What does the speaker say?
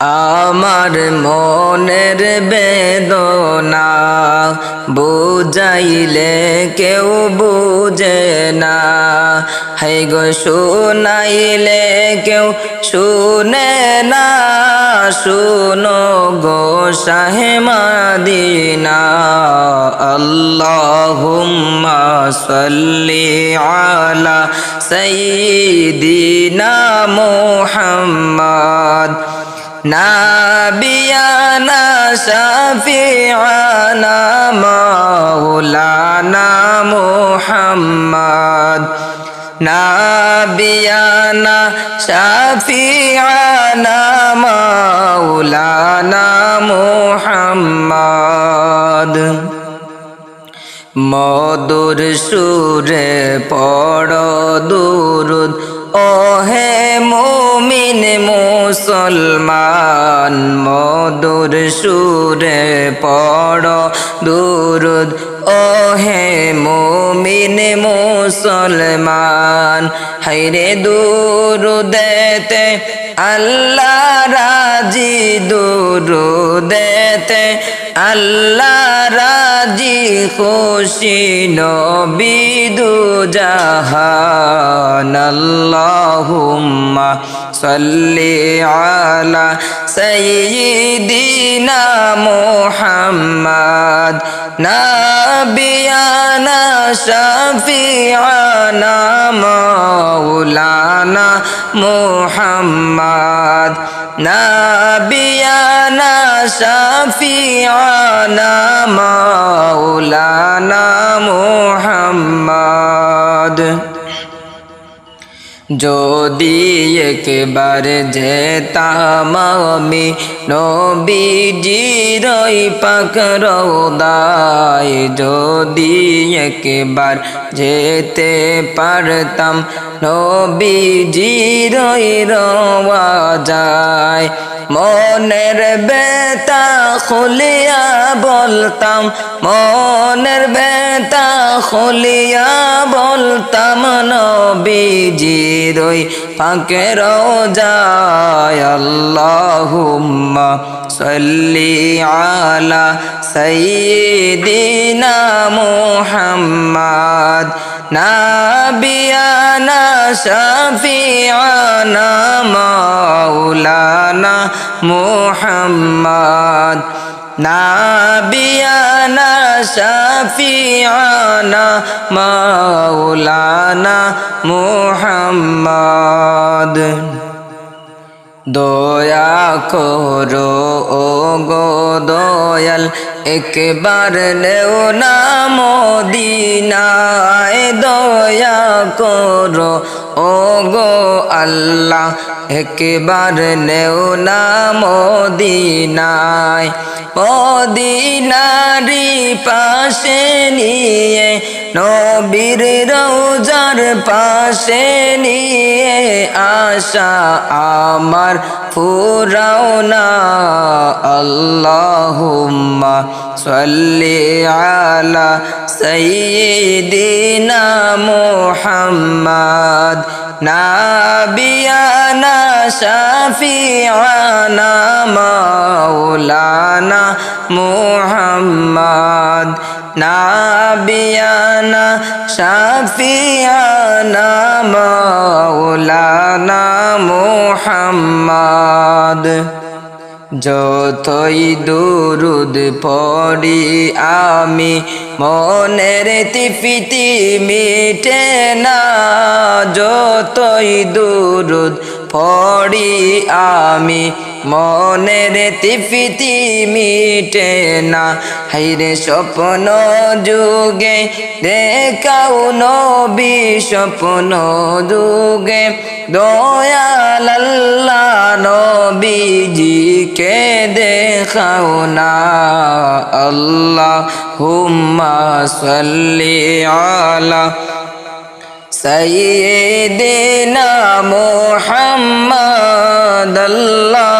আমার মনের বেদনা বুঝাইলে কেউ বুঝে না। হাই গো, শুনাইলে কেউ শুনে না। শুনো গো শাহে মাদিনা, আল্লাহুম্মা সাল্লি আলা সাইয়্যিদিনা মুহাম্মদ। নাবিয়ানা শাফিআনা মাওলানা মুহাম্মদ। নাবিয়ানা শাফিআনা মাওলানা মুহাম্মদ। মধুর সুরে পড় দুরুদ, ওহে মুমিন মুসলমান। মধুর সুরে পড় দুরুদ। হে মোমিন মুসলমান হাইরে দুরুদেতে আল্লাহ রাজি দুরুদেতে আল্লাহ রাজি খুশি নবিদু জাহান আল্লাহুম্মা সাল্লি আলা সাইয়্যিদিনা মুহাম্মদ। নাবিয়ানা শাফিআনা মাওলানা মুহাম্মদ। নাবিয়ানা শাফিআনা মাওলানা মুহাম্মদ যদি একবার যেতাম আমি নবীজিরই পাক রোদায় যদি একবার যেতে পারতাম নবীজিরই রওয়া যায়। মনের বেতা খুলিয়া বলতাম, মনের বেতা খুলিয়া বলতাম নবীজির ওই ফাঁকের যায় আল্লাহুম্মা সাল্লি আলা সাইয়্যিদিনা মুহাম্মদ, নাবিয়ানা শাফিআনা মাওলানা মুহাম্মদ নাবিয়ানা শাফিআনা মাওলানা মুহাম্মদ দয়া করো ও গো দয়াল। একবার নেও না মদিনায় দয়া করো ও গো আল্লাহ। একবার নেও না মদিনায়। মদিনারি পাশে নিয়ে, নবীর রৌজার পাশে নিয়ে আশা আমার ফুরাও না আল্লাহুম্মা সাল্লি আলা সাইয়্যিদিনা মুহাম্মদ। নাবিয়ানা শাফিআনা মাওলানা মুহাম্মদ। নাবিয়ানা শাফিআনা মাওলানা মুহাম্মদ। যতই দুরুদ পড়ি আমি, মনের তিফিতি মিটে না। যতই দুরুদ পড়ি আমি মনের তিফিতি মিটে না। হাইরে স্বপ্ন যুগে দেখাও নবী স্বপ্ন যুগে। দয়াল্লা নবীজিকে দেখাও না। আল্লাহ হুম্মা সাল্লি আলা সাইয়েদিনা মুহাম্মাদ আল্লাহ।